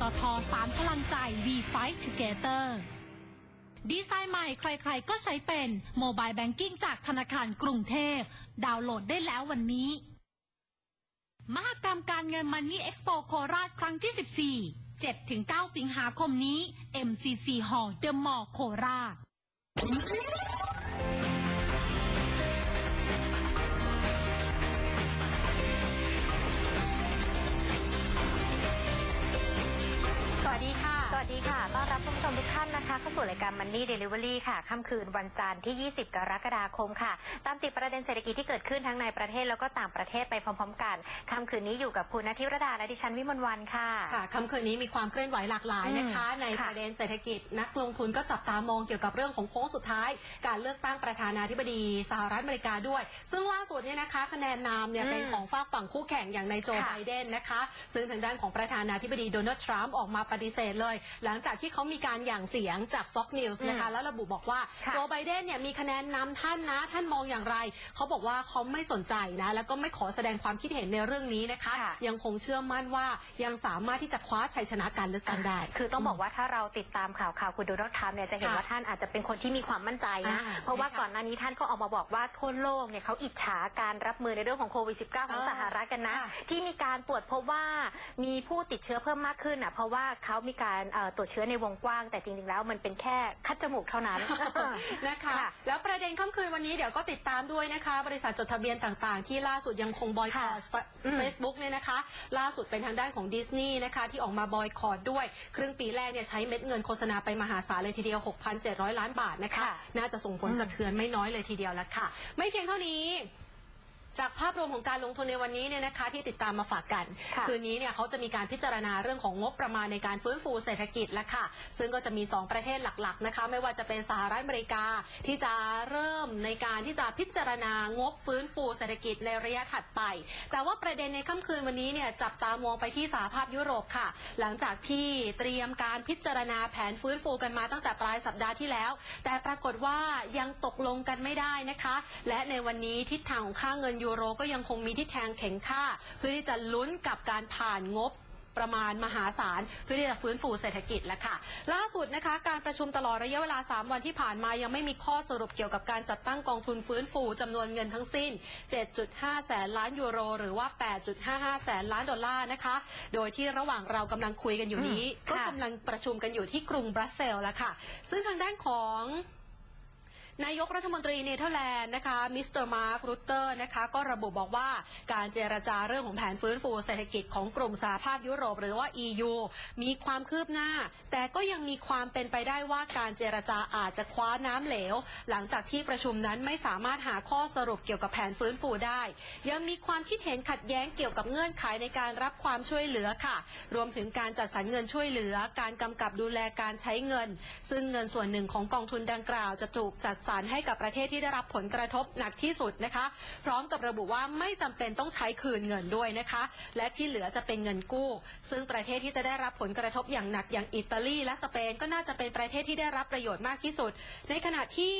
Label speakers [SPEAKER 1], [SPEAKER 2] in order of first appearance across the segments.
[SPEAKER 1] ตทสารพลังใจ We Fight Together ดีไซน์ใหม่ใครๆ ก็ใช้เป็นโมบายแบงกิ้งจากธนาคารกรุงเทพ ดาวน์โหลดได้แล้ววันนี้ มหกรรมการเงินมันนี่เอ็กซ์โปโคราชครั้งที่ 14 7-9 สิงหาคมนี้ MCC Hall The Mall โคราช
[SPEAKER 2] ค่ะต้อนรับ ชมทุกท่านนะคะเข้าสู่รายการ Money Delivery ค่ะค่ำคืนวันจันทร์ที่ 20 กรกฎาคมค่ะ ตามติดประเด็นเศรษฐกิจที่เกิดขึ้นทั้งในประเทศแล้วก็ต่างประเทศไปพร้อมๆ กันค่ำคืนนี้อยู่กับคุณนทิรดาและดิฉันวิมลวันค่ะ
[SPEAKER 3] ค่ะค่ำคืนนี้มีความเคลื่อนไหวหลากหลายนะคะ
[SPEAKER 2] อืม
[SPEAKER 3] ใน
[SPEAKER 2] ค่ะ
[SPEAKER 3] ประเด็นเศรษฐกิจนักลงทุนก็จับตามองเกี่ยวกับเรื่องของโค้งสุดท้าย การเลือกตั้งประธานาธิบดีสหรัฐอเมริกาด้วย ซึ่งล่าสุดเนี่ยนะคะ คะแนนนำเนี่ย
[SPEAKER 2] อืม
[SPEAKER 3] เป็นของฝากฝั่งคู่แข่งอย่างนายโจ
[SPEAKER 2] ค่ะ
[SPEAKER 3] ไบเดนนะคะ ซึ่งทางด้านของประธานาธิบดีโดนัลด์ทรัมป์ออกมาปฏิเสธเลย หลังจากที่เขามีการหยั่งเสียงจาก Fox News นะคะ แล้วระบุบอกว่า
[SPEAKER 2] ค่ะ
[SPEAKER 3] โจไบเดนเนี่ยมีคะแนนนำท่านนะ ท่านมองอย่างไร เขาบอกว่าเขาไม่สนใจนะ แล้วก็ไม่ขอแสดงความคิดเห็นในเรื่องนี้นะคะ
[SPEAKER 2] ค่ะ
[SPEAKER 3] ยังคงเชื่อมั่นว่ายังสามารถที่จะคว้าชัยชนะการเลือกตั้งได้
[SPEAKER 2] คือต้องบอกว่าถ้าเราติดตามข่าวข่าวคุณโดนัลด์ทรัมป์เนี่ยจะเห็น
[SPEAKER 3] ค่ะ
[SPEAKER 2] ว่าท่านอาจจะเป็นคนที่มีความมั่นใจนะ
[SPEAKER 3] อ่า
[SPEAKER 2] เพราะว่า
[SPEAKER 3] ใช่ค่ะ
[SPEAKER 2] ก่อนหน้านี้ท่านก็ออกมาบอกว่าทั่วโลกเนี่ยเขาอิจฉาการรับมือในเรื่องของโควิด -19 ของ
[SPEAKER 3] อ่า
[SPEAKER 2] สหรัฐกันนะ
[SPEAKER 3] ค่ะ
[SPEAKER 2] ที่มีการตรวจพบว่ามีผู้ติดเชื้อเพิ่มมากขึ้นอะเพราะว่าเขามีการเอ่อตรวจเชื้อในวงกว้างแต่จริงๆแล้วมันเป็นแค่คัดจมูกเท่านั้น
[SPEAKER 3] นะคะ
[SPEAKER 2] ค่ะ
[SPEAKER 3] แล้วประเด็นค่ำคืนวันนี้เดี๋ยวก็ติดตามด้วยนะคะ บริษัทจดทะเบียนต่างๆ ที่ล่าสุดยังคงบอยคอร
[SPEAKER 2] ค่ะอืม
[SPEAKER 3] เฟซบุ๊กเนี่ยนะคะ ล่าสุดเป็นทางด้านของดิสนีย์นะคะ ที่ออกมาบอยคอรด้วย ครึ่งปีแรกเนี่ยใช้เม็ดเงินโฆษณาไปมหาศาลเลยทีเดียว 6,700 ล้านบาทนะคะ
[SPEAKER 2] ค่ะ
[SPEAKER 3] น่าจะส่งผล
[SPEAKER 2] อืม
[SPEAKER 3] สะเทือนไม่น้อยเลยทีเดียวละค่ะ ไม่เพียงเท่านี้ จากภาพรวมของการลงทุนในวันนี้เนี่ยนะคะที่ติดตามมาฝากกัน
[SPEAKER 2] คื
[SPEAKER 3] นนี้เนี่ยเขาจะมีการพิจารณาเรื่องของงบประมาณในการฟื้นฟูเศรษฐกิจแล้วค่ะ ซึ่งก็จะมี 2 ประเทศหลักๆนะคะไม่ว่าจะเป็นสหรัฐอเมริกาที่จะเริ่มในการที่จะพิจารณางบฟื้นฟูเศรษฐกิจในระยะถัดไป แต่ว่าประเด็นในค่ำคืนวันนี้เนี่ยจับตามองไปที่สหภาพยุโรปค่ะ หลังจากที่เตรียมการพิจารณาแผนฟื้นฟูกันมาตั้งแต่ปลายสัปดาห์ที่แล้ว แต่ปรากฏว่ายังตกลงกันไม่ได้นะคะ และในวันนี้ทิศทางของค่าเงินยูโรก็ยังคงมีทิศทางแข็งค่า เพื่อที่จะลุ้นกับการผ่านงบประมาณมหาศาลเพื่อที่จะฟื้นฟูเศรษฐกิจแล้วค่ะ ล่าสุดนะคะ การประชุมตลอดระยะเวลา 3 วันที่ผ่านมายังไม่มีข้อสรุปเกี่ยวกับการจัดตั้งกองทุนฟื้นฟูจำนวนเงินทั้งสิ้น 7.5 แสนล้านยูโร หรือว่า 8.55 แสนล้านดอลลาร์นะคะ โดยที่ระหว่างเรากำลังคุยกันอยู่นี้
[SPEAKER 2] อืม
[SPEAKER 3] ก็
[SPEAKER 2] ค่ะ
[SPEAKER 3] กำลังประชุมกันอยู่ที่กรุงบรัสเซลส์แล้วค่ะ ซึ่งทางด้านของ นายกรัฐมนตรีเนเธอร์แลนด์นะคะมิสเตอร์มาร์ครูเตอร์นะคะก็ระบุบอกว่าการเจรจาเรื่องของแผนฟื้นฟูเศรษฐกิจของกลุ่มสหภาพยุโรปหรือว่า EU มีความคืบหน้า แต่ก็ยังมีความเป็นไปได้ว่าการเจรจาอาจจะคว้าน้ำเหลว หลังจากที่ประชุมนั้นไม่สามารถหาข้อสรุปเกี่ยวกับแผนฟื้นฟูได้ ยังมีความคิดเห็นขัดแย้งเกี่ยวกับเงื่อนไขในการรับความช่วยเหลือค่ะ รวมถึงการจัดสรรเงินช่วยเหลือ การกำกับดูแลการใช้เงิน ซึ่งเงินส่วนหนึ่งของกองทุนดังกล่าวจะถูกจัดสารให้กับประเทศที่ได้รับผลกระทบหนักที่สุดนะคะ พร้อมกับระบุว่าไม่จำเป็นต้องใช้คืนเงินด้วยนะคะ และที่เหลือจะเป็นเงินกู้ ซึ่งประเทศที่จะได้รับผลกระทบอย่างหนักอย่างอิตาลีและสเปนก็น่าจะเป็นประเทศที่ได้รับประโยชน์มากที่สุด ในขณะที่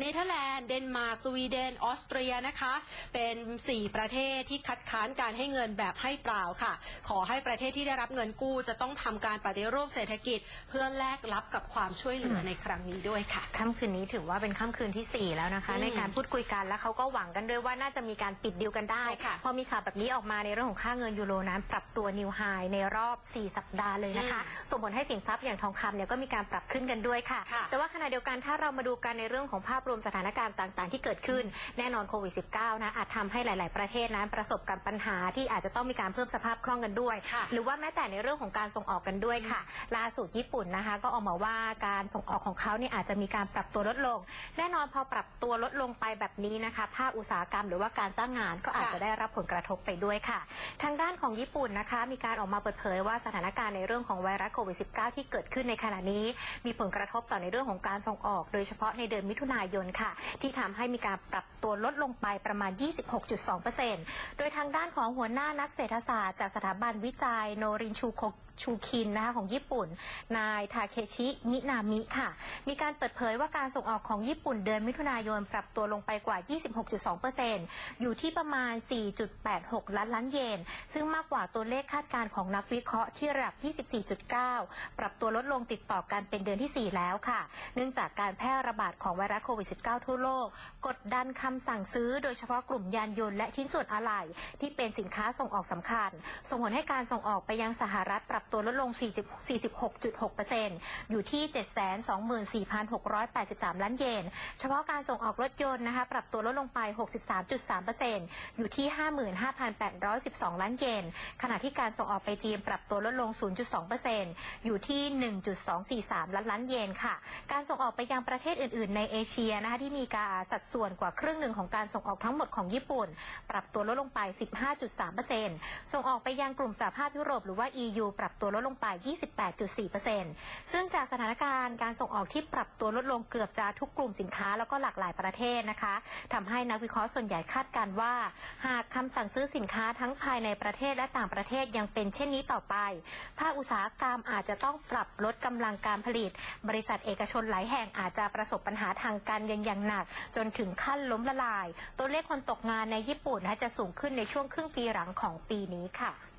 [SPEAKER 3] เนเธอร์แลนด์ เดนมาร์ก สวีเดน ออสเตรียนะคะ เป็น 4 ประเทศที่คัดค้านการให้เงินแบบให้เปล่าค่ะ ขอให้ประเทศที่ได้รับเงินกู้จะต้องทำการปฏิรูปเศรษฐกิจ เพื่อแลกรับกับความช่วยเหลือในครั้งนี้ด้วยค่ะ
[SPEAKER 2] ค่ำคืนนี้ถือว่าเป็นค่ำคืนที่ 4 แล้วนะคะ
[SPEAKER 3] อืม
[SPEAKER 2] ในการพูดคุยกันแล้วเขาก็หวังกันด้วยว่าน่าจะมีการปิดดีลกันได้
[SPEAKER 3] ใช่ค่ะ
[SPEAKER 2] พอมีข่าวแบบนี้ออกมาในเรื่องของค่าเงินยูโรนั้น ปรับตัวนิวไฮในรอบ 4 สัปดาห์เลยนะคะส่งผลให้สินทรัพย์อย่างทองคำเนี่ยก็มีการปรับขึ้นกันด้วยค่ะ
[SPEAKER 3] ค่ะ
[SPEAKER 2] แต่ว่าขณะเดียวกันถ้าเรามาดูกันในเรื่องของภาพรวมสถานการณ์ต่างๆ ที่เกิดขึ้นแน่นอนโควิด -19 นะอาจทำให้หลาย ๆ ประเทศนั้นประสบกับปัญหาที่อาจจะต้องมีการเพิ่มสภาพคล่องกันด้วย
[SPEAKER 3] ค่ะ
[SPEAKER 2] หรือว่าแม้แต่ในเรื่องของการส่งออกกันด้วยค่ะ ล่าสุดญี่ปุ่นนะคะ ก็ออกมาว่าการส่งออกของเขาเนี่ยอาจจะมีการปรับตัวลดลง แน่นอนพอปรับตัวลดลงไปแบบนี้นะคะภาคอุตสาหกรรมหรือว่าการจ้างงานก็อาจจะได้รับผลกระทบไปด้วยค่ะ ทางด้านของญี่ปุ่นนะคะ มีการออกมาเปิดเผยว่าสถานการณ์ในเรื่องของไวรัสโควิด -19 ที่เกิดขึ้นในขณะนี้ มีผลกระทบต่อในเรื่องของการส่งออก โดยเฉพาะในเดือนมิถุนายนค่ะ ที่ทำให้มีการปรับตัวลดลงไปประมาณ 26.2%โดยทางด้านของหัวหน้านักเศรษฐศาสตร์จากสถาบันวิจัยโนรินชูโค ชูคินนะคะของญี่ปุ่น นายทาเคชิ มินามิค่ะ มีการเปิดเผยว่าการส่งออกของญี่ปุ่นเดือนมิถุนายนปรับตัวลงไปกว่า 26.2%อยู่ที่ประมาณ 4.86 ล้านล้านเยน ซึ่งมากกว่าตัวเลขคาดการณ์ของนักวิเคราะห์ที่ระดับ 24.9 ปรับตัวลดลงติดต่อกันเป็นเดือนที่ 4 แล้วค่ะ เนื่องจากการแพร่ระบาดของไวรัสโควิด -19 ทั่วโลก กดดันคำสั่งซื้อโดยเฉพาะกลุ่มยานยนต์และชิ้นส่วนอะไหล่ที่เป็นสินค้าส่งออกสำคัญ ส่งผลให้การส่งออกไปยังสหรัฐปรับตัวลดลง40 46.6%อยู่ที่ 724,683 ล้านเยน เฉพาะการส่งออกรถยนต์นะคะปรับตัวลดลงไป 63.3%อยู่ที่ 55,812 ล้านเยน ขณะที่การส่งออกไปจีนปรับตัวลดลง 0.2%อยู่ที่ 1.243 ล้านล้านเยนค่ะ การส่งออกไปยังประเทศอื่น ๆ ในเอเชียนะคะที่มีการสัดส่วนกว่าครึ่งหนึ่งของการส่งออกทั้งหมดของญี่ปุ่น ปรับตัวลดลงไป 15.3%ส่งออกไปยังกลุ่มสหภาพยุโรปหรือว่า EU ปรับตัวลดลงไป 28.4%ซึ่งจากสถานการณ์การส่งออกที่ปรับตัวลดลงเกือบจะทุกกลุ่มสินค้าแล้วก็หลากหลายประเทศนะคะทำให้นักวิเคราะห์ส่วนใหญ่คาดการณ์ว่า หากคำสั่งซื้อสินค้าทั้งภายในประเทศและต่างประเทศยังเป็นเช่นนี้ต่อไป ภาคอุตสาหกรรมอาจจะต้องปรับลดกำลังการผลิต บริษัทเอกชนหลายแห่งอาจจะประสบปัญหาทางการเงินอย่างหนัก จนถึงขั้นล้มละลาย ตัวเลขคนตกงานในญี่ปุ่นจะสูงขึ้นในช่วงครึ่งปีหลังของปีนี้ค่ะ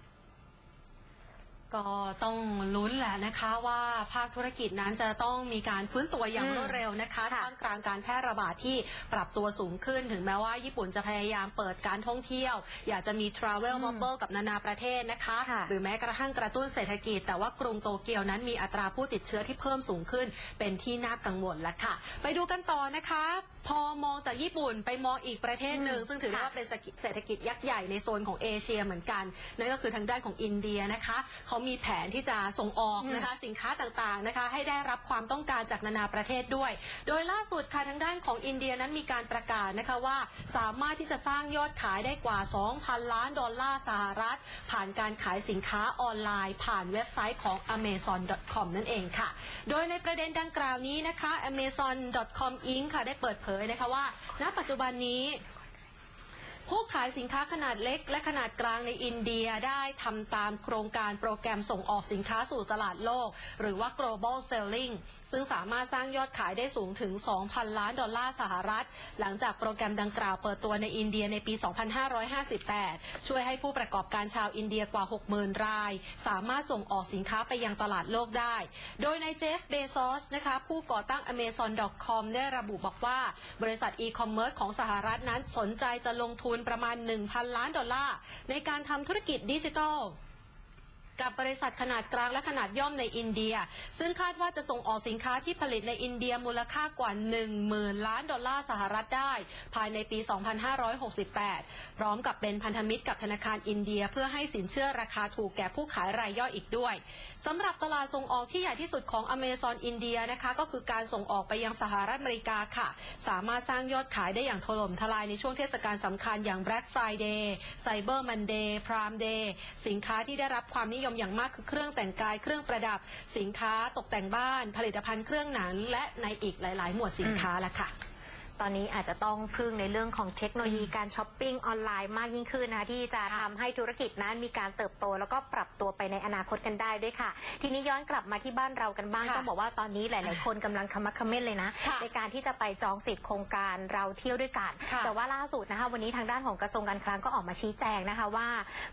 [SPEAKER 3] ก็ต้องลุ้นแหละนะคะว่าภาคธุรกิจนั้นจะต้องมีการฟื้นตัวอย่าง
[SPEAKER 2] อืม
[SPEAKER 3] รวดเร็วนะคะ
[SPEAKER 2] ค่ะ
[SPEAKER 3] ท่ามกลางการแพร่ระบาดที่ปรับตัวสูงขึ้น ถึงแม้ว่าญี่ปุ่นจะพยายามเปิดการท่องเที่ยว อยากจะมี Travel
[SPEAKER 2] อืม
[SPEAKER 3] Bubble กับนานาประเทศนะคะ
[SPEAKER 2] ค่ะ
[SPEAKER 3] หรือแม้กระทั่งกระตุ้นเศรษฐกิจ แต่ว่ากรุงโตเกียวนั้นมีอัตราผู้ติดเชื้อที่เพิ่มสูงขึ้น เป็นที่น่ากังวลแล้วค่ะ ไปดูกันต่อนะคะ พอมองจากญี่ปุ่นไปมองอีกประเทศหนึ่ง
[SPEAKER 2] อืม
[SPEAKER 3] ซึ่งถือได้
[SPEAKER 2] ค่ะ
[SPEAKER 3] ว่าเป็นเศรษฐกิจยักษ์ใหญ่ในโซนของเอเชียเหมือนกัน นั่นก็คือทางด้านของอินเดียนะคะเขามีแผนที่จะส่งออกนะคะสินค้าต่างๆนะคะให้ได้รับความต้องการจากนานาประเทศด้วย โดยล่าสุดค่ะทางด้านของอินเดียนั้นมีการประกาศนะคะว่าสามารถที่จะสร้างยอดขายได้กว่า 2,000 ล้านดอลลาร์สหรัฐ ผ่านการขายสินค้าออนไลน์ ผ่านเว็บไซต์ของ amazon.com นั่นเองค่ะ โดยในประเด็นดังกล่าวนี้นะคะ amazon.com inc ค่ะได้เปิดเผยนะคะว่า ณปัจจุบันนี้ ผู้ขายสินค้าขนาดเล็กและขนาดกลางในอินเดียได้ทำตามโครงการโปรแกรมส่งออกสินค้าสู่ตลาดโลก หรือว่า global selling ซึ่งสามารถสร้างยอดขายได้สูงถึง 2,000 ล้านดอลลาร์สหรัฐ หลังจากโปรแกรมดังกล่าวเปิดตัวในอินเดียในปี 2558 ช่วยให้ผู้ประกอบการชาวอินเดียกว่า 60,000 ราย สามารถส่งออกสินค้าไปยังตลาดโลกได้ โดยในเจฟเบซอสนะคะผู้ก่อตั้ง Amazon.com ได้ระบุบอกว่า บริษัทอีคอมเมิร์ซของสหรัฐนั้นสนใจจะลงทุนประมาณ 1,000 ล้านดอลลาร์ในการทำธุรกิจดิจิทัล กับบริษัทขนาดกลางและขนาดย่อมในอินเดีย ซึ่งคาดว่าจะส่งออกสินค้าที่ผลิตในอินเดียมูลค่ากว่า 10,000 ล้านดอลลาร์สหรัฐได้ ภายในปี 2568 พร้อมกับเป็นพันธมิตรกับธนาคารอินเดีย เพื่อให้สินเชื่อราคาถูกแก่ผู้ขายรายย่อยอีกด้วยสำหรับตลาดส่งออกที่ใหญ่ที่สุดของอเมซอนอินเดียนะคะก็คือการส่งออกไปยังสหรัฐอเมริกาค่ะ สามารถสร้างยอดขายได้อย่างถล่มทลายในช่วงเทศกาลสำคัญอย่าง Black Friday Cyber Monday Prime Day สินค้าที่ได้รับความนิยมอย่างมากคือเครื่องแต่งกาย เครื่องประดับสินค้าตกแต่งบ้าน ผลิตภัณฑ์เครื่องหนังและในอีกหลาย ๆ หมวดสินค้าละค่ะ
[SPEAKER 2] ตอนนี้อาจจะต้องพึ่งในเรื่องของเทคโนโลยีการช้อปปิ้งออนไลน์มากยิ่งขึ้นนะคะที่จะทำให้ธุรกิจนั้นมีการเติบโต แล้วก็ปรับตัวไปในอนาคตกันได้ด้วยค่ะ ทีนี้ย้อนกลับมาที่บ้านเรากันบ้าง
[SPEAKER 3] ค่ะ
[SPEAKER 2] ต้องบอกว่าตอนนี้หลาย ๆ คนกำลังคำมักเขม้นเลยนะ
[SPEAKER 3] ค่ะ
[SPEAKER 2] ในการที่จะไปจองสิทธิ์โครงการเราเที่ยวด้วยกัน
[SPEAKER 3] ค่ะ
[SPEAKER 2] แต่ว่าล่าสุดนะคะวันนี้ทางด้านของกระทรวงการคลังก็ออกมาชี้แจงนะคะว่า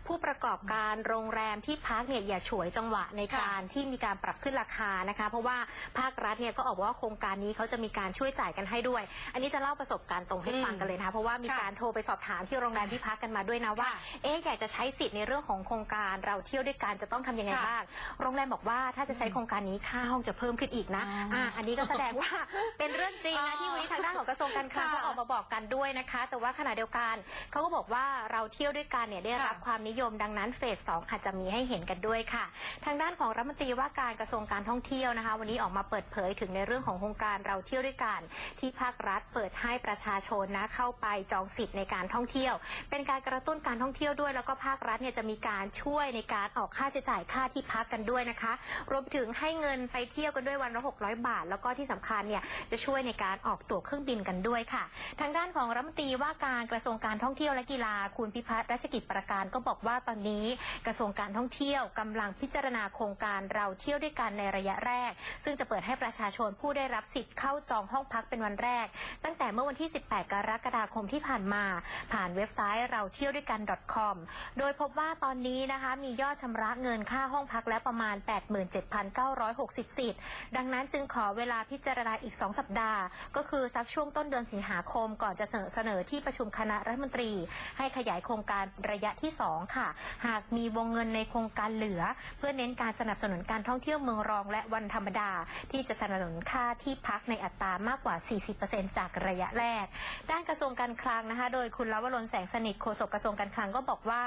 [SPEAKER 2] ผู้ประกอบการโรงแรมที่พักเนี่ยอย่าฉวยจังหวะในการที่มีการปรับขึ้นราคานะคะ เพราะว่าภาครัฐเนี่ยก็ออกมาว่าโครงการนี้เขาจะมีการช่วยจ่ายกันให้ด้วย อันนี้จะเล่าประสบการณ์ตรงให้ฟังกันเลยนะคะเพราะว่ามี
[SPEAKER 3] ค่ะ
[SPEAKER 2] การโทรไปสอบถามที่โรงแรมที่พักกันมาด้วยนะว่า
[SPEAKER 3] ค่ะ
[SPEAKER 2] เอ๊ะอยากจะใช้สิทธิ์ในเรื่องของโครงการเราเที่ยวด้วยกันจะต้องทำยังไง
[SPEAKER 3] ค่ะ
[SPEAKER 2] บ้างโรงแรมบอกว่าถ้าจะใช้โครงการนี้ค่าห้องจะเพิ่มขึ้นอีกนะ
[SPEAKER 3] อ๋ออ่
[SPEAKER 2] อ่าอันนี้ก็แสดงว่าเป็นเรื่องจริง
[SPEAKER 3] อ๋
[SPEAKER 2] นะ
[SPEAKER 3] อ
[SPEAKER 2] ที่วันนี้ทางด้านของกระทรวงการคลัง
[SPEAKER 3] ค่ะ
[SPEAKER 2] ก็ออกมาบอกกันด้วยนะคะ แต่ว่าขณะเดียวกันเขาก็บอกว่าเราเที่ยวด้วยกันเนี่ยได้รับ
[SPEAKER 3] ค่ะ
[SPEAKER 2] ความนิยมดังนั้นเฟสสองอาจจะมีให้เห็นกันด้วยค่ะ ทางด้านของรัฐมนตรีว่าการกระทรวงการท่องเที่ยวนะคะ วันนี้ออกมาเปิดเผยถึงในเรื่องของโครงการเราเที่ยวด้วยกันที่ภาครัฐเปิดปิดให้ประชาชนนะเข้าไปจองสิทธิ์ในการท่องเที่ยว เป็นการกระตุ้นการท่องเที่ยวด้วย แล้วก็ภาครัฐเนี่ยจะมีการช่วยในการออกค่าใช้จ่ายค่าที่พักกันด้วยนะคะ รวมถึงให้เงินไปเที่ยวกันด้วยวันละ600 บาท แล้วก็ที่สำคัญเนี่ยจะช่วยในการออกตั๋วเครื่องบินกันด้วยค่ะ ทางด้านของรัฐมนตรีว่าการกระทรวงการท่องเที่ยวและกีฬาคุณพิพัฒน์รัชกิจประการก็บอกว่าตอนนี้กระทรวงการท่องเที่ยวกำลังพิจารณาโครงการเราเที่ยวด้วยกันในระยะแรก ซึ่งจะเปิดให้ประชาชนผู้ได้รับสิทธิ์เข้าจองห้องพักเป็นวันแรกตั้งแต่เมื่อวันที่ 18 กรกฎาคมที่ผ่านมา ผ่านเว็บไซต์เราเที่ยวด้วยกัน .com โดยพบว่าตอนนี้นะคะมียอดชำระเงินค่าห้องพักแล้วประมาณ 87,960 สิทธิ์ ดังนั้นจึงขอเวลาพิจารณาอีก 2 สัปดาห์ ก็คือสักช่วงต้นเดือนสิงหาคมก่อนจะเสนอเสนอที่ประชุมคณะรัฐมนตรี ให้ขยายโครงการระยะที่ 2 ค่ะ หากมีวงเงินในโครงการเหลือ เพื่อเน้นการสนับสนุนการท่องเที่ยวเมืองรองและวันธรรมดา ที่จะสนับสนุนค่าที่พักในอัตรามากกว่า 40%จากระยะแรก ด้านกระทรวงการคลังนะคะ โดยคุณลวรนแสงสนิทโฆษกกระทรวงการคลังก็บอกว่า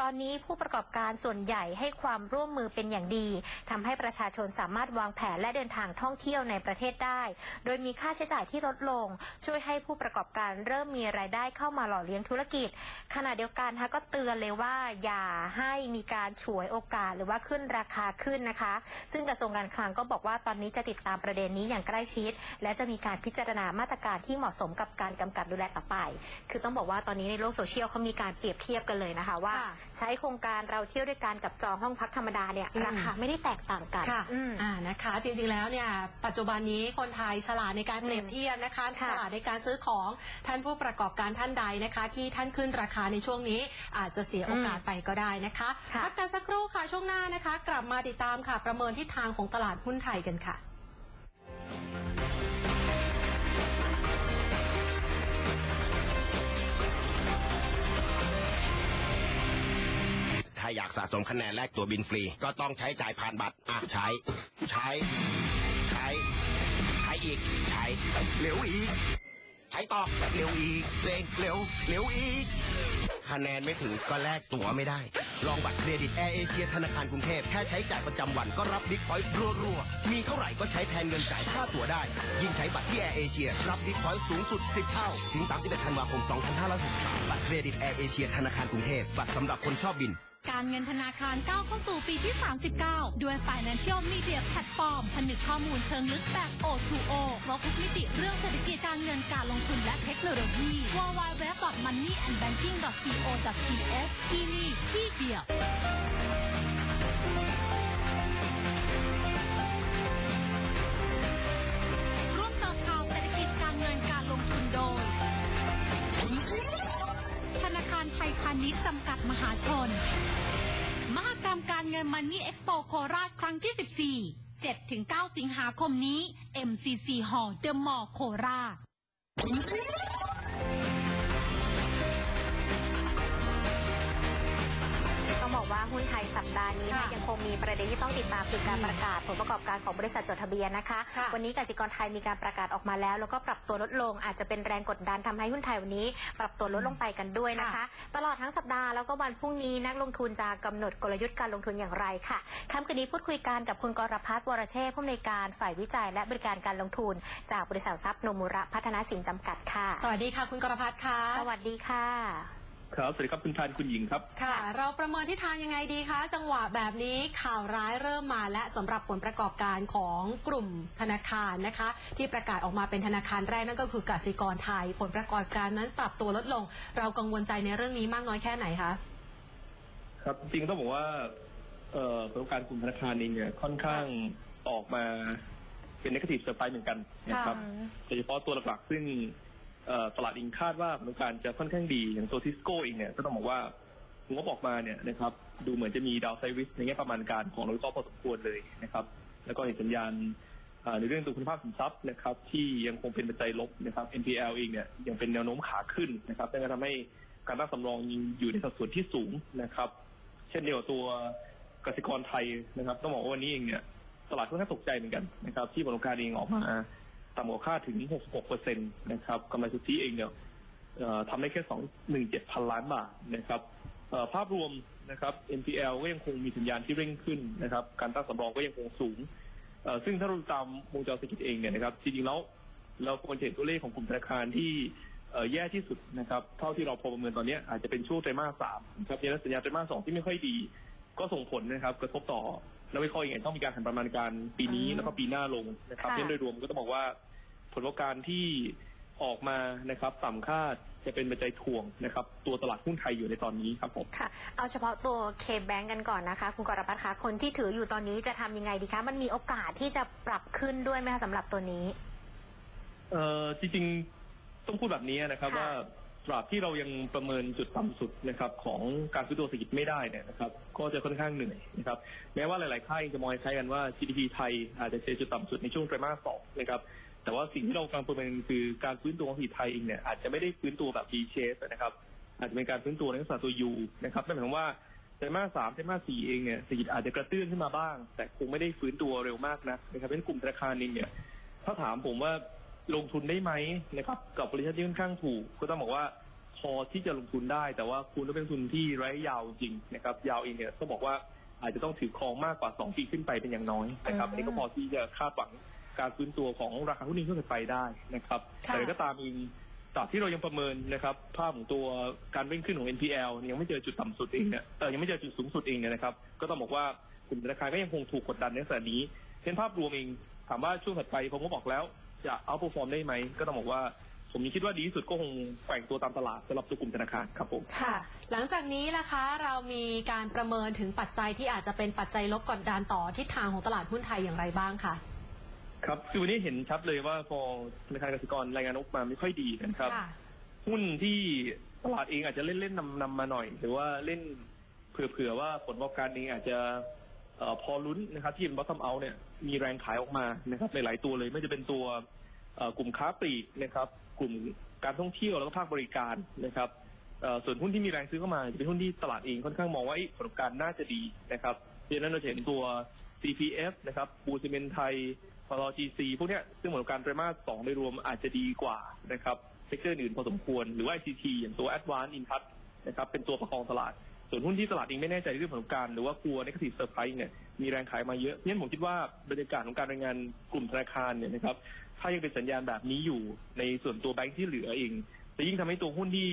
[SPEAKER 2] ตอนนี้ผู้ประกอบการส่วนใหญ่ให้ความร่วมมือเป็นอย่างดีทำให้ประชาชนสามารถวางแผนและเดินทางท่องเที่ยวในประเทศได้ โดยมีค่าใช้จ่ายที่ลดลง ช่วยให้ผู้ประกอบการเริ่มมีรายได้เข้ามาหล่อเลี้ยงธุรกิจ ขณะเดียวกันนะคะก็เตือนเลยว่าอย่าให้มีการฉวยโอกาสหรือว่าขึ้นราคาขึ้นนะคะ ซึ่งกระทรวงการคลังก็บอกว่าตอนนี้จะติดตามประเด็นนี้อย่างใกล้ชิด และจะมีการพิจารณามาตรการที่เหมาะสมกับการกำกับดูแลต่อไป คือต้องบอกว่าตอนนี้ในโลกโซเชียลเขามีการเปรียบเทียบกันเลยนะคะ ว่า
[SPEAKER 3] ค่ะ
[SPEAKER 2] ใช้โครงการเราเที่ยวด้วยกันกับจองห้องพักธรรมดาเนี่ย
[SPEAKER 3] อืม
[SPEAKER 2] ราคาไม่ได้แตกต่างกัน
[SPEAKER 3] ค่ะ
[SPEAKER 2] อืม
[SPEAKER 3] อ่านะคะ จริงๆแล้วเนี่ยปัจจุบันนี้คนไทยฉลาดในการเปรียบเทียบนะคะ
[SPEAKER 2] ค่ะ
[SPEAKER 3] ฉลาดในการซื้อของท่านผู้ประกอบการท่านใดนะคะ ที่ท่านขึ้นราคาในช่วงนี้ อาจจะเสียโอกาสไปก็ได้นะคะ
[SPEAKER 2] ค่ะ
[SPEAKER 3] พักกันสักครู่ค่ะช่วงหน้านะคะ กลับมาติดตามค่ะ ประเมินทิศทางของตลาดหุ้นไทยกันค่ะ
[SPEAKER 4] ถ้าอยากสะสมคะแนนแลกตัวบินฟรี ก็ต้องใช้จ่ายผ่านบัตรอะใช้ ใช้ ใช้ ใช้อีก ใช้เร็วอีก ใช้ต่อเร็วอีกเร่งเร็วเร็วอีก คะแนนไม่ถึงก็แลกตั๋วไม่ได้ ลองบัตรเครดิตแอร์เอเชียธนาคารกรุงเทพแค่ใช้จ่ายประจำวันก็รับบิ๊กพอยต์รัวๆ มีเท่าไหร่ก็ใช้แทนเงินจ่ายค่าตั๋วได้ ยิ่งใช้บัตรที่แอร์เอเชียรับบิ๊กพอยต์สูงสุด 10 เท่า ถึง 31 ธันวาคม 2563บัตรเครดิตแอร์เอเชียธนาคารกรุงเทพบัตรสำหรับคนชอบบิน
[SPEAKER 1] การเงินธนาคารก้าวเข้าสู่ปีที่ 39 ด้วย Financial Media Platform ผนึกข้อมูลเชิงลึกแบบ O2O ครบทุกมิติเรื่องเศรษฐกิจการเงินการลงทุนและเทคโนโลยี www.moneyandbanking.co.th ที่นี่ที่เดียวร่วมเสริมข่าวเศรษฐกิจการเงินการลงทุนโดย การไทยพาณิชย์จำกัดมหาชน มหกรรมการเงินมันนี่เอ็กซ์โปโคราชครั้งที่ 14 7-9 สิงหาคมนี้ MCC Hall The Mall โคราช
[SPEAKER 2] ต้องบอกว่า หุ้นไทยสัปดาห์นี้นะ
[SPEAKER 3] ค่ะ
[SPEAKER 2] ยังคงมีประเด็นที่ต้องติดตามคือการประกาศผลประกอบการของบริษัทจดทะเบียนนะคะ
[SPEAKER 3] ค่ะ
[SPEAKER 2] วันนี้กสิกรไทยมีการประกาศออกมาแล้ว แล้วก็ปรับตัวลดลงอาจจะเป็นแรงกดดันทำให้หุ้นไทยวันนี้ ปรับตัวลดลงไปกันด้วยนะคะ
[SPEAKER 3] ค่ะ
[SPEAKER 2] ตลอดทั้งสัปดาห์แล้วก็วันพรุ่งนี้นักลงทุนจะกำหนดกลยุทธ์การลงทุนอย่างไรค่ะค่ำคืนนี้พูดคุยกันกับคุณกรพัฒน์วรเชษฐ์ผู้อำนวยการฝ่ายวิจัย และบริการการลงทุน จากบริษัททรัพย์โนมุระพัฒนาสินจำกัดค่ะ
[SPEAKER 3] สวัสดีค่ะ คุณกรพัฒน์ค่ะ
[SPEAKER 2] สวัสดีค่ะ
[SPEAKER 5] ครับสวัสดีครับคุณพันธ์คุณหญิงครับ
[SPEAKER 3] ค่ะ เราประเมินทิศทางยังไงดีคะ จังหวะแบบนี้ข่าวร้ายเริ่มมาและสำหรับผลประกอบการของกลุ่มธนาคารนะคะ ที่ประกาศออกมาเป็นธนาคารแรกนั่นก็คือกสิกรไทย ผลประกอบการนั้นปรับตัวลดลง เรากังวลใจในเรื่องนี้มากน้อยแค่ไหนคะ
[SPEAKER 5] ครับจริงๆต้องบอกว่าเอ่อประกอบการกลุ่มธนาคารเองเนี่ยค่อนข้างออกมาเป็นนกาทีฟเซอร์ไพรส์เหมือนกันนะครับ
[SPEAKER 2] ค่ะ
[SPEAKER 5] โดยเฉพาะตัวหลักๆซึ่งเอ่อ ตลาดเองคาดว่าผลประกอบการจะค่อนข้างดีอย่างตัวทิสโก้เองเนี่ยก็ต้องบอกว่างบออกมาเนี่ยนะครับดูเหมือนจะมีดาวไซริสในแง่ประมาณการของนักวิเคราะห์พอสมควรเลยนะครับ แล้วก็เห็นสัญญาณในเรื่องตัวคุณภาพสินทรัพย์นะครับ ที่ยังคงเป็นปัจจัยลบนะครับ NPL เองเนี่ยยังเป็นแนวโน้มขาขึ้นนะครับนั่นก็ทำให้การตั้งสำรองยังอยู่ในสัดส่วนที่สูงนะครับ เช่นเดียวกับตัวกสิกรไทยนะครับ ต้องบอกว่าวันนี้เองเนี่ยตลาดค่อนข้างตกใจเหมือนกันนะครับ ที่ผลประกอบการเองออกมา ต่ำกว่าคาดถึง 66เปอร์เซ็นต์นะครับกำไรสุทธิเองเนี่ยทำได้แค่217พันล้านบาทนะครับภาพรวมนะครับ NPL ก็ยังคงมีสัญญาณที่เร่งขึ้นนะครับ การตั้งสำรองก็ยังคงสูง ซึ่งถ้าเราตามวงจรเศรษฐกิจเองเนี่ยนะครับจริงๆแล้วเราควรจะเห็นตัวเลขของกลุ่มธนาคารที่แย่ที่สุดนะครับ เท่าที่เราพอประเมินตอนนี้อาจจะเป็นช่วงไตรมาสสามนะครับยันสัญญาณไตรมาสสองที่ไม่ค่อยดี ก็ส่งผลนะครับ กระทบต่อ นักวิเคราะห์เองต้องมีการหันประมาณการปีนี้
[SPEAKER 2] อืม
[SPEAKER 5] แล้วก็ปีหน้าลงนะครับ
[SPEAKER 2] ค่ะ
[SPEAKER 5] เช่นโดยรวมก็ต้องบอกว่า ผลประกอบการที่ออกมานะครับต่ำคาดจะเป็นปัจจัยถ่วงนะครับ ตัวตลาดหุ้นไทยอยู่ในตอนนี้ครับผม
[SPEAKER 2] ค่ะ เอาเฉพาะตัว K-Bank กันก่อนนะคะ คุณกรพัฒน์คะคนที่ถืออยู่ตอนนี้จะทำยังไงดีคะ มันมีโอกาสที่จะปรับขึ้นด้วยไหมคะสำหรับตัวนี้
[SPEAKER 5] เอ่อจริงๆต้องพูดแบบนี้นะครับ
[SPEAKER 2] ค่ะ
[SPEAKER 5] ว่า ตราบที่เรายังประเมินจุดต่ำสุดนะครับของการซื้อตัวเศรษฐกิจไม่ได้เนี่ยนะครับก็จะค่อนข้างเหนื่อยนะครับแม้ว่าหลายๆค่ายจะมองคล้กันว่า GDP ไทยอาจจะเจอจุดต่ำสุดในช่วงไตรมาสสองนะครับแต่ว่าสิ่งที่เรากำลังประเมินคือการฟื้นตัวของเศรษฐกิจไทยเองเนี่ยอาจจะไม่ได้ฟื้นตัวแบบ V shape นะครับอาจจะเป็นการฟื้นตัวในลักษณะตัว U นะครับนั่นหมายความว่าไตรมาสสามไตรมาสสี่เองเนี่ยเศรษฐกิจอาจจะกระเตื้องขึ้นมาบ้าง แต่คงไม่ได้ฟื้นตัวเร็วมากนะนะครับเป็นกลุ่มธนาคารเองเนี่ยถ้าถามผมว่า ลงทุนได้ไหมนะครับกับบริษัทที่ค่อนข้างถูก ก็ต้องบอกว่าพอที่จะลงทุนได้ แต่ว่าคุณต้องเป็นทุนที่ระยะยาวจริงนะครับ ยาวเองเนี่ยต้องบอกว่าอาจจะต้องถือครองมากกว่า 2 ปีขึ้นไปเป็นอย่างน้อยนะครับ
[SPEAKER 2] อืม
[SPEAKER 5] อันนี้ก็พอที่จะคาดหวังการฟื้นตัวของราคาหุ้นนี้ขึ้นไปได้นะครับ
[SPEAKER 3] ค่ะ
[SPEAKER 5] แต่ก็ตามเองตราบที่เรายังประเมินนะครับ ภาพของตัวการเร่งขึ้นของ NPL ยังไม่เจอจุดต่ำสุดเองเนี่ยเออยังไม่เจอจุดสูงสุดเองเนี่ยนะครับ ก็ต้องบอกว่ากลุ่มธนาคารก็ยังคงถูกกดดันในลักษณะนี้เช่นภาพรวมเองถามว่าช่วงถัดไปผมก็บอกแล้ว จะเอาเปอร์ฟอร์มได้ไหม ก็ต้องบอกว่า ผมยังคิดว่าดีที่สุดก็คงแกว่งตัวตามตลาดสำหรับตัวกลุ่มธนาคารครับผม
[SPEAKER 3] ค่ะ หลังจากนี้ล่ะคะเรามีการประเมินถึงปัจจัยที่อาจจะเป็นปัจจัยลบกดดันต่อทิศทางของตลาดหุ้นไทยอย่างไรบ้างคะ
[SPEAKER 5] ครับคือวันนี้เห็นชัดเลยว่าพอธนาคารกสิกรรายงานออกมาไม่ค่อยดีนะครับ
[SPEAKER 3] ค่ะ
[SPEAKER 5] หุ้นที่ตลาดเองอาจจะเล่นเล่นนำนำมาหน่อย หรือว่าเล่นเผื่อๆว่าผลประกอบการเองอาจจะเอ่อ พอลุ้นนะครับที่เป็น bottom out เนี่ยมีแรงขายออกมานะครับในหลายตัวเลยไม่จะเป็นตัวกลุ่มค้าปลีกนะครับ กลุ่มการท่องเที่ยวแล้วก็ภาคบริการนะครับส่วนหุ้นที่มีแรงซื้อเข้ามาจะเป็นหุ้นที่ตลาดเองค่อนข้างมองว่าผลประกอบการน่าจะดีนะครับเพราะฉะนั้นเราเห็นตัว CPF นะครับปูซีเมนไทยพล GC พวกเนี้ยซึ่งผลประกอบการไตรมาสสองโดยรวมอาจจะดีกว่านะครับเซกเตอร์อื่นพอสมควร หรือว่า ICT อย่างตัว Advanced i n t o u c h นะครับเป็นตัวประคองตลาด ส่วนหุ้นที่ตลาดเองไม่แน่ใจเรื่องผลประกอบการ หรือว่ากลัว negative surprise เนี่ยมีแรงขายมาเยอะงั้นผมคิดว่าบรรยากาศของการรายงานกลุ่มธนาคารเนี่ยนะครับถ้ายังเป็นสัญญาณแบบนี้อยู่ในส่วนตัวแบงค์ที่เหลือเองจะยิ่งทำให้ตัวหุ้นที่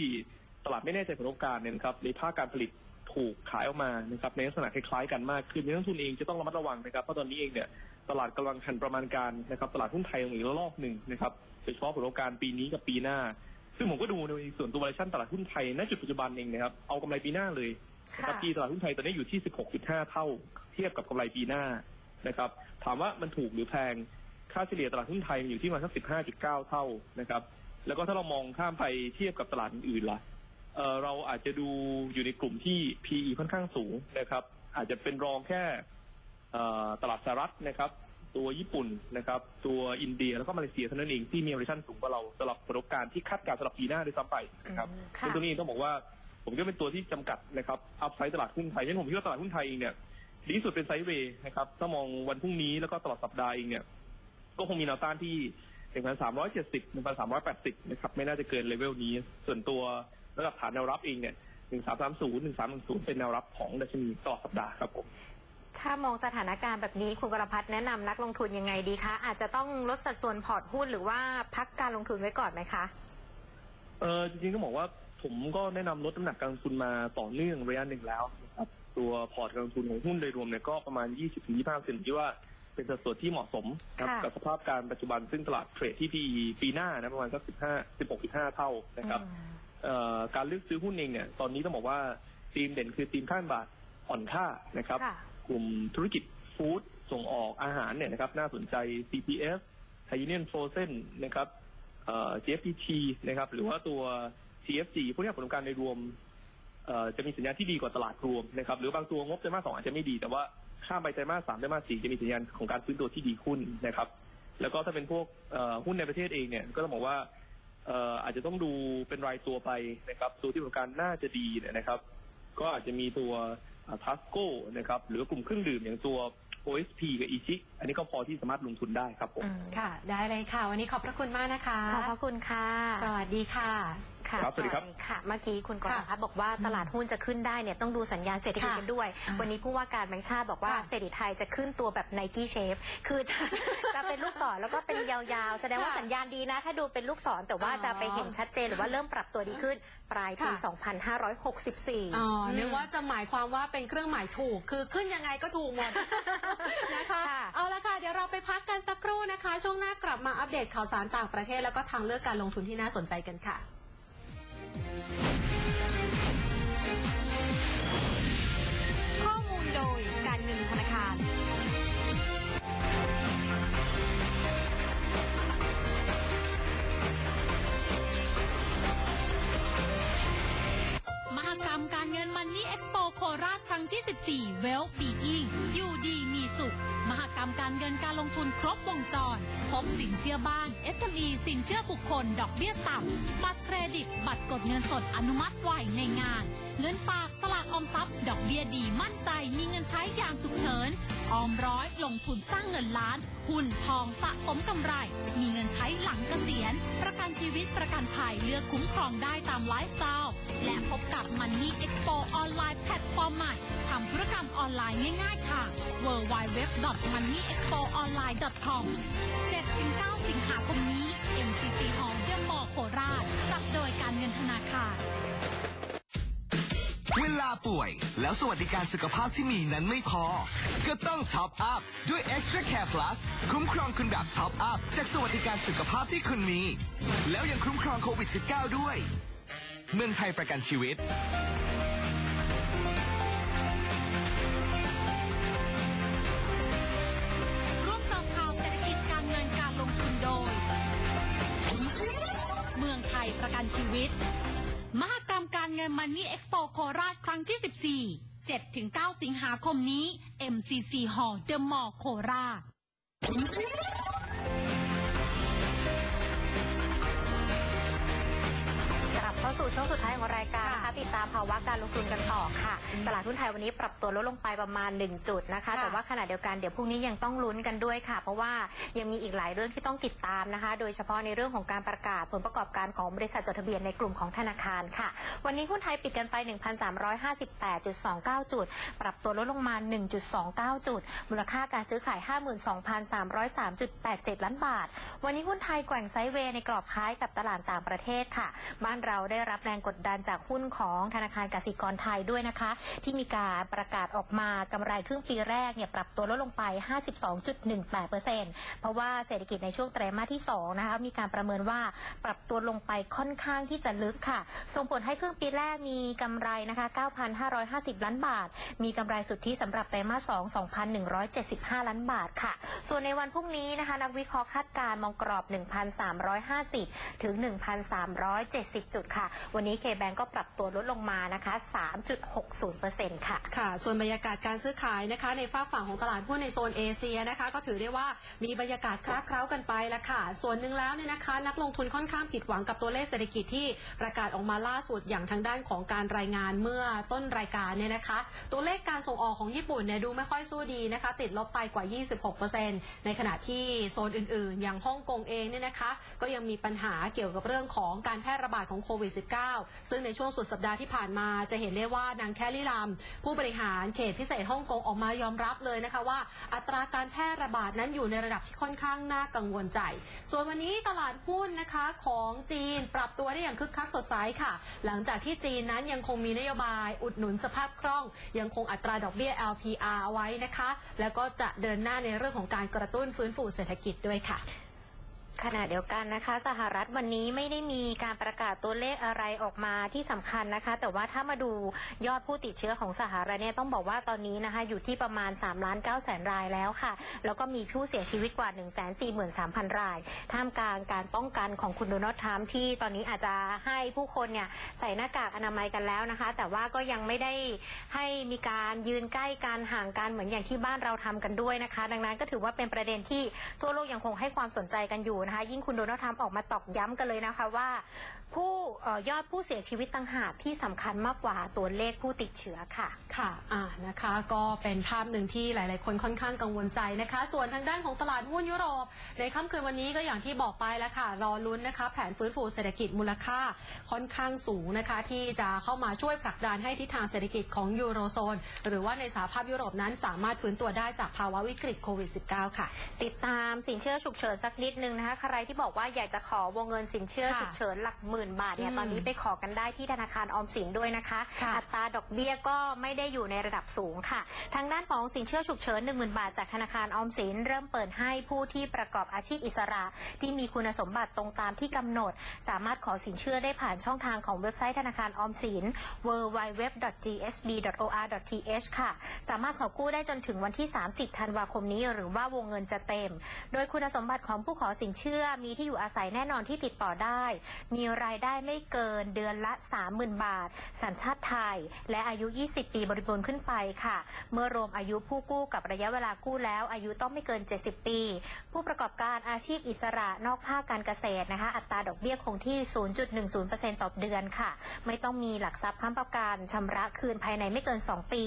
[SPEAKER 5] ตลาดไม่แน่ใจผลประกอบการเนี่ยนะครับในภาคการผลิตถูกขายออกมานะครับในลักษณะคล้ายๆกันมากขึ้นนักลงทุนเองจะต้องระมัดระวังนะครับเพราะตอนนี้เองเนี่ยตลาดกำลังหันประมาณการนะครับตลาดหุ้นไทยอีกระลอกหนึ่งนะครับโดยเฉพาะผลประกอบการปีนี้กับปีหน้า ซึ่งผมก็ดูในส่วนตัว valuation ตลาดหุ้นไทยณจุดปัจจุบันเองนะครับเอากำไรปีหน้าเลยนะครับ
[SPEAKER 2] ค่ะ
[SPEAKER 5] ปีตลาดหุ้นไทยตอนนี้อยู่ที่ 16.5 เท่า เทียบกับกำไรปีหน้านะครับถามว่ามันถูกหรือแพงค่าเฉลี่ยตลาดหุ้นไทยมันอยู่ที่ประมาณสัก 15.9 เท่านะครับแล้วก็ถ้าเรามองข้ามไปเทียบกับตลาดอื่นๆล่ะเอ่อเราอาจจะดูอยู่ในกลุ่มที่ PE ค่อนข้างสูงนะครับ อาจจะเป็นรองแค่เอ่อตลาดสหรัฐนะครับ ตัวญี่ปุ่นนะครับ ตัวอินเดียแล้วก็มาเลเซียเท่านั้นเองที่มี valuation สูงกว่าเราสำหรับผลประกอบการที่คาดการณ์สำหรับปีหน้าด้วยซ้ำไปนะครับ
[SPEAKER 2] อืม
[SPEAKER 5] ซึ่ง
[SPEAKER 2] ค่ะ
[SPEAKER 5] ตรงนี้ต้องบอกว่าผมก็เป็นตัวที่จำกัดนะครับอัพไซด์ตลาดหุ้นไทยฉะนั้นผมคิดว่าตลาดหุ้นไทยเองเนี่ยดีที่สุดเป็นไซด์เวย์นะครับถ้ามองวันพรุ่งนี้แล้วก็ตลอดสัปดาห์เองเนี่ย ก็คงมีแนวต้านที่ 1,370 1,380 นะครับ ไม่น่าจะเกินเลเวลนี้ ส่วนตัวระดับฐานแนวรับเองเนี่ย 1330 1310 เป็นแนวรับของดัชนีตลอดสัปดาห์ครับผม
[SPEAKER 2] ถ้ามองสถานการณ์แบบนี้คุณกรพัฒน์แนะนำนักลงทุนยังไงดีคะ อาจจะต้องลดสัดส่วนพอร์ตหุ้นหรือว่าพักการลงทุนไว้ก่อนไหมคะ
[SPEAKER 5] เออจริงๆต้องบอกว่าผมก็แนะนำลดน้ำหนักการลงทุนมาต่อเนื่องระยะหนึ่งแล้วนะครับตัวพอร์ตการลงทุนของหุ้นโดยรวมเนี่ยก็ประมาณ 20-25%ที่ว่าเป็นสัดส่วนที่เหมาะสมครับ
[SPEAKER 2] ค่ะ
[SPEAKER 5] กับสภาพการปัจจุบันซึ่งตลาดเทรดที่ PE ปีหน้านะประมาณสัก15 16.5เท่านะครับ
[SPEAKER 2] อืม
[SPEAKER 5] เอ่อการเลือกซื้อหุ้นเองเนี่ยตอนนี้ต้องบอกว่าธีมเด่นคือธีมข้านบาทอ่อนค่านะครับ
[SPEAKER 2] ค่ะ
[SPEAKER 5] กลุ่มธุรกิจฟู้ดส่งออกอาหารเนี่ยนะครับ น่าสนใจ CPF Thai Union Frozen นะครับเอ่อ GFPT นะครับ หรือว่าตัว TFG พวกนี้ผลประกอบการในรวมเอ่อจะมีสัญญาณที่ดีกว่าตลาดรวมนะครับ หรือบางตัวงบไตรมาสสองอาจจะไม่ดี แต่ว่าข้ามไปไตรมาสสามไตรมาสสี่จะมีสัญญาณของการฟื้นตัวที่ดีขึ้นนะครับ แล้วก็ถ้าเป็นพวกเอ่อหุ้นในประเทศเองเนี่ยก็ต้องบอกว่าเอ่ออาจจะต้องดูเป็นรายตัวไปนะครับตัวที่ผลประกอบการน่าจะดีเนี่ยนะครับ ก็อาจจะมีตัว ทัสโก้นะครับหรือกลุ่มเครื่องดื่มอย่างตัว OSP กับอีชิอันนี้ก็พอที่สามารถลงทุนได้ครับผม
[SPEAKER 2] อืม
[SPEAKER 3] ค่ะ ได้เลยค่ะ วันนี้ขอบพระคุณมากนะคะ
[SPEAKER 2] ขอบพระคุณค่ะ
[SPEAKER 3] สวัสดีค่ะ
[SPEAKER 2] ค่ะ
[SPEAKER 5] ครับสวัสดีครับ
[SPEAKER 2] ค่ะเมื่อกี้คุณกร
[SPEAKER 3] ค่ะ
[SPEAKER 2] พัฒน์บอกว่าตลาดหุ้นจะขึ้นได้เนี่ยต้องดูสัญญาณเศรษฐกิจ
[SPEAKER 3] ค่ะ
[SPEAKER 2] กันด้วย
[SPEAKER 3] อ่า
[SPEAKER 2] วันนี้ผู้ว่าการแบงค์ชาติบอกว่า
[SPEAKER 3] ค่ะ
[SPEAKER 2] เศรษฐกิจไทยจะขึ้นตัวแบบไนกี้เชฟคือจะจะเป็นลูกศรแล้วก็เป็นยาวๆ แสดงว่า
[SPEAKER 3] ค่ะ
[SPEAKER 2] สัญญาณดีนะ ถ้าดูเป็นลูกศรแต่ว่า
[SPEAKER 3] อ๋อ
[SPEAKER 2] จะไปเห็นชัดเจนหรือว่าเริ่มปรับตัวดีขึ้นปลายปี
[SPEAKER 3] ค่ะ
[SPEAKER 2] 2564
[SPEAKER 3] อ๋อนึกว่าจะหมายความว่าเป็นเครื่องหมายถูก คือขึ้นยังไงก็ถูกหมดนะคะ
[SPEAKER 2] ค่ะ
[SPEAKER 3] เอาละค่ะ เดี๋ยวเราไปพักกันสักครู่นะคะ ช่วงหน้ากลับมาอัปเดตข่าวสารต่างประเทศแล้วก็ทางเลือกการลงทุนที่น่าสนใจกันค่ะ
[SPEAKER 2] ข้อมูลโดยการเงินธนาคาร
[SPEAKER 1] มหกรรมการเงินมันนี่เอ็กซ์โปโคราชครั้งที่ 14 Well Being อยู่ดีมีสุข กรรมการเงินการลงทุนครบวงจร พบสินเชื่อบ้าน SME สินเชื่อบุคคล ดอกเบี้ยต่ำ บัตรเครดิต บัตรกดเงินสดอนุมัติไวในงาน เงินฝากสลากออมทรัพย์ ดอกเบี้ยดีมั่นใจ มีเงินใช้อย่างฉุกเฉิน ออมร้อยลงทุนสร้างเงินล้าน หุ้นทองสะสมกำไร มีเงินใช้หลังเกษียณ ประกันชีวิตประกันภัยเลือกคุ้มครองได้ตามไลฟ์สไตล์ และพบกับ Money Expo ออนไลน์แพลตฟอร์มใหม่ทำธุรกรรมออนไลน์ง่ายๆค่ะ www.moneyexpoonline.com 7-9 สิงหาคมนี้ MCC Hall เดอะมอลโคราชจัดโดยการเงินธนาคาร
[SPEAKER 6] เวลาป่วย แล้วสวัสดิการสุขภาพที่มีนั้นไม่พอ ก็ต้องท็อปอัพด้วย Extra Care Plus คุ้มครองคุณแบบท็อปอัพจากสวัสดิการสุขภาพที่คุณมี แล้วยังคุ้มครองโควิด -19 ด้วย เมืองไทยประกันชีวิต
[SPEAKER 1] ร่วมเสริมข่าวเศรษฐกิจการเงินการลงทุนโดย เมืองไทยประกันชีวิต มหกรรมการเงินมันนี่เอ็กซ์โปโคราชครั้งที่ 14 7-9 สิงหาคมนี้ MCC Hall เดอะมอลล์โคราช
[SPEAKER 2] สู่ช่วงสุดท้ายของรายการนะคะ
[SPEAKER 3] ค่ะ
[SPEAKER 2] ติดตามภาวะการลงทุนกันต่อค่ะ ตลาดหุ้นไทยวันนี้ปรับตัวลดลงไปประมาณ 1 จุดนะคะ
[SPEAKER 3] ค่ะ
[SPEAKER 2] แต่ว่าขณะเดียวกันเดี๋ยวพรุ่งนี้ยังต้องลุ้นกันด้วยค่ะ เพราะว่ายังมีอีกหลายเรื่องที่ต้องติดตามนะคะ โดยเฉพาะในเรื่องของการประกาศผลประกอบการของบริษัทจดทะเบียนในกลุ่มของธนาคารค่ะ วันนี้หุ้นไทยปิดกันไป 1,358.29 จุด ปรับตัวลดลงมา 1.29 จุด มูลค่าการซื้อขาย 52,303.87 ล้านบาท วันนี้หุ้นไทยแกว่งไซด์เวย์ในกรอบคล้ายกับตลาดต่างประเทศค่ะ บ้านเราได้รับแรงกดดันจากหุ้นของธนาคารกสิกรไทยด้วยนะคะ ที่มีการประกาศออกมากำไรครึ่งปีแรกเนี่ยปรับตัวลดลงไป 52.18%เพราะว่าเศรษฐกิจในช่วงไตรมาสที่2นะคะมีการประเมินว่าปรับตัวลงไปค่อนข้างที่จะลึกค่ะ ส่งผลให้ครึ่งปีแรกมีกำไรนะคะ 9,550 ล้านบาท มีกำไรสุทธิสำหรับไตรมาส2 2,175 ล้านบาทค่ะ ส่วนในวันพรุ่งนี้นะคะ นักวิเคราะห์คาดการณ์มองกรอบ 1,350 ถึง 1,370 จุดค่ะวันนี้เคแบงก็ปรับตัวลดลงมานะคะ 3.60%ค่ะ
[SPEAKER 3] ค่ะ ส่วนบรรยากาศการซื้อขายนะคะ ในฝ้าฝั่งของตลาดหุ้นในโซนเอเชียนะคะ ก็ถือได้ว่ามีบรรยากาศคล้าเคล้ากันไปละค่ะ ส่วนหนึ่งแล้วเนี่ยนะคะ นักลงทุนค่อนข้างผิดหวังกับตัวเลขเศรษฐกิจที่ประกาศออกมาล่าสุดอย่างทางด้านของการรายงานเมื่อต้นรายการเนี่ยนะคะ ตัวเลขการส่งออกของญี่ปุ่นเนี่ยดูไม่ค่อยสู้ดีนะคะ ติดลบไปกว่า 26%ในขณะที่โซนอื่น ๆ อย่างฮ่องกงเองเนี่ยนะคะ ก็ยังมีปัญหาเกี่ยวกับเรื่องของการแพร่ระบาดของโควิด -19 ซึ่งในช่วงสุดสัปดาห์ที่ผ่านมาจะเห็นได้ว่านางแคลรี่ลามผู้บริหารเขตพิเศษฮ่องกงออกมายอมรับเลยนะคะว่า อัตราการแพร่ระบาดนั้นอยู่ในระดับที่ค่อนข้างน่ากังวลใจ ส่วนวันนี้ตลาดหุ้นนะคะของจีนปรับตัวได้อย่างคึกคักสดใสค่ะ หลังจากที่จีนนั้นยังคงมีนโยบาย อุดหนุนสภาพคล่อง ยังคงอัตราดอกเบี้ย LPR เอาไว้นะคะ แล้วก็จะเดินหน้าในเรื่องของการกระตุ้นฟื้นฟูเศรษฐกิจด้วยค่ะ
[SPEAKER 2] ขณะเดียวกันนะคะ สหรัฐวันนี้ไม่ได้มีการประกาศตัวเลขอะไรออกมาที่สำคัญนะคะ แต่ว่าถ้ามาดูยอดผู้ติดเชื้อของสหรัฐเนี่ยต้องบอกว่าตอนนี้นะคะอยู่ที่ประมาณ3ล้าน9แสนรายแล้วค่ะ แล้วก็มีผู้เสียชีวิตกว่า 1 4 3 0 0 0 ราย ท่ามกลางการป้องกันของคุณโดนัลด์ทรัมป์ที่ตอนนี้อาจจะให้ผู้คนเนี่ยใส่หน้ากากอนามัยกันแล้วนะคะ แต่ว่าก็ยังไม่ได้ให้มีการยืนใกล้การห่างกันเหมือนอย่างที่บ้านเราทำกันด้วยนะคะ ดังนั้นก็ถือว่าเป็นประเด็นที่ทั่วโลกยังคงให้ความสนใจกันอยู่นะคะยิ่งคุณโดนัลด์ทรัมป์ออกมาตอกย้ำกันเลยนะคะว่า ผู้เอ่อยอดผู้เสียชีวิตต่างหากที่สำคัญมากกว่าตัวเลขผู้ติดเชื้อค่ะ
[SPEAKER 3] ค่ะอ่านะคะ ก็เป็นภาพหนึ่งที่หลาย ๆ คนค่อนข้างกังวลใจนะคะ ส่วนทางด้านของตลาดหุ้นยุโรป ในค่ำคืนวันนี้ก็อย่างที่บอกไปแล้วค่ะ รอลุ้นนะคะ แผนฟื้นฟูเศรษฐกิจมูลค่าค่อนข้างสูงนะคะ ที่จะเข้ามาช่วยผลักดันให้ทิศทางเศรษฐกิจของยูโรโซน หรือว่าในสหภาพยุโรปนั้นสามารถฟื้นตัวได้จากภาวะวิกฤตโควิด -19 ค่ะ
[SPEAKER 2] ติดตามสินเชื่อฉุกเฉินสักนิดนึงนะคะ ใครที่บอกว่าอยากจะขอวงเงินสินเชื่อ
[SPEAKER 3] ค่ะ
[SPEAKER 2] ฉุกเฉินหลักหมื่นบาทเนี่ย
[SPEAKER 3] อืม
[SPEAKER 2] ตอนนี้ไปขอกันได้ที่ธนาคารออมสินด้วยนะคะ
[SPEAKER 3] ค่ะ
[SPEAKER 2] อัตราดอกเบี้ยก็ไม่ได้อยู่ในระดับสูงค่ะ ทางด้านของสินเชื่อฉุกเฉิน 1 0,000 บาทจากธนาคารออมสิน เริ่มเปิดให้ผู้ที่ประกอบอาชีพอิสระ ที่มีคุณสมบัติตรงตามที่กำหนด สามารถขอสินเชื่อได้ผ่านช่องทางของเว็บไซต์ธนาคารออมสิน www.gsb.or.th ค่ะ สามารถขอกู้ได้จนถึงวันที่ 30 ธันวาคมนี้ หรือว่าวงเงินจะเต็ม โดยคุณสมบัติของผู้ขอสินเชื่อมีที่อยู่อาศัยแน่นอนที่ติดต่อได้ มีรายได้ไม่เกินเดือนละ 30,000 บาท สัญชาติไทย และอายุ 20 ปีบริบูรณ์ขึ้นไปค่ะ เมื่อรวมอายุผู้กู้กับระยะเวลากู้แล้ว อายุต้องไม่เกิน 70 ปี ผู้ประกอบการอาชีพอิสระนอกภาคการเกษตรนะคะ อัตราดอกเบี้ยคงที่ 0.10%ต่อเดือนค่ะ ไม่ต้องมีหลักทรัพย์ค้ำประกันชำระคืนภายในไม่เกิน 2 ปี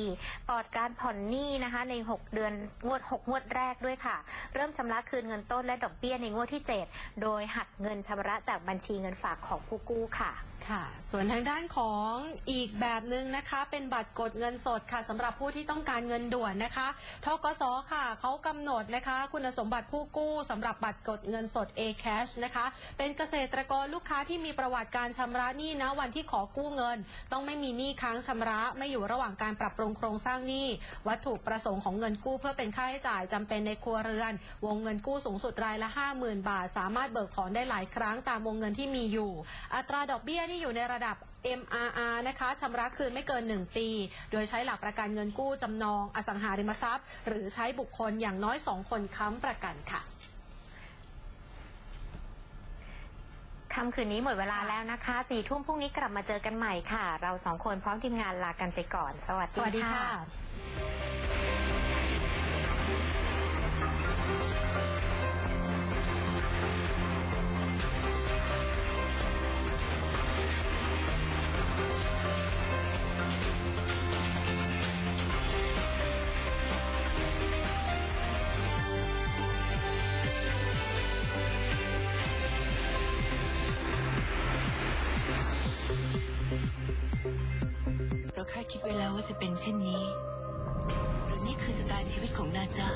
[SPEAKER 2] ปลอดการผ่อนหนี้นะคะใน 6 เดือนงวด 6 งวดแรกด้วยค่ะ เริ่มชำระคืนเงินต้นและดอกเบี้ยในงวดที่ 7 โดยหักเงินชำระจากบัญชีเงินฝากของผู้กู้ค่ะ
[SPEAKER 3] ค่ะ ส่วนทางด้านของอีกแบบหนึ่งนะคะ เป็นบัตรกดเงินสดค่ะสำหรับผู้ที่ต้องการเงินด่วนนะคะทกสค่ะเขากำหนดนะคะ คุณสมบัติผู้กู้สำหรับบัตรกดเงินสด A-Cash นะคะ เป็นเกษตรกรลูกค้าที่มีประวัติการชำระหนี้นะวันที่ขอกู้เงิน ต้องไม่มีหนี้ค้างชำระ ไม่อยู่ระหว่างการปรับปรุงโครงสร้างหนี้วัตถุประสงค์ของเงินกู้ เพื่อเป็นค่าใช้จ่ายจำเป็นในครัวเรือน วงเงินกู้สูงสุดรายละ 50,000 บาท สามารถเบิกถอนได้หลายครั้งตามวงเงินที่มีอยู่อัตราดอกเบี้ยที่อยู่ในระดับ MRR นะคะชำระคืนไม่เกิน 1 ปี โดยใช้หลักประกันเงินกู้จำนองอสังหาริมทรัพย์ หรือใช้บุคคลอย่างน้อย 2 คนค้ำประกันค่ะ
[SPEAKER 2] ค่ำคืนนี้หมดเวลาแล้วนะคะสี่ทุ่มพรุ่งนี้กลับมาเจอกันใหม่ค่ะ เราสองคนพร้อมทีมงานลากันไปก่อน สวัส
[SPEAKER 3] สวัส
[SPEAKER 2] ดี
[SPEAKER 3] ดี
[SPEAKER 2] ค่ะ
[SPEAKER 3] ค่ะ
[SPEAKER 7] นี้ หรือนี่คือชะตาชีวิตของนาจา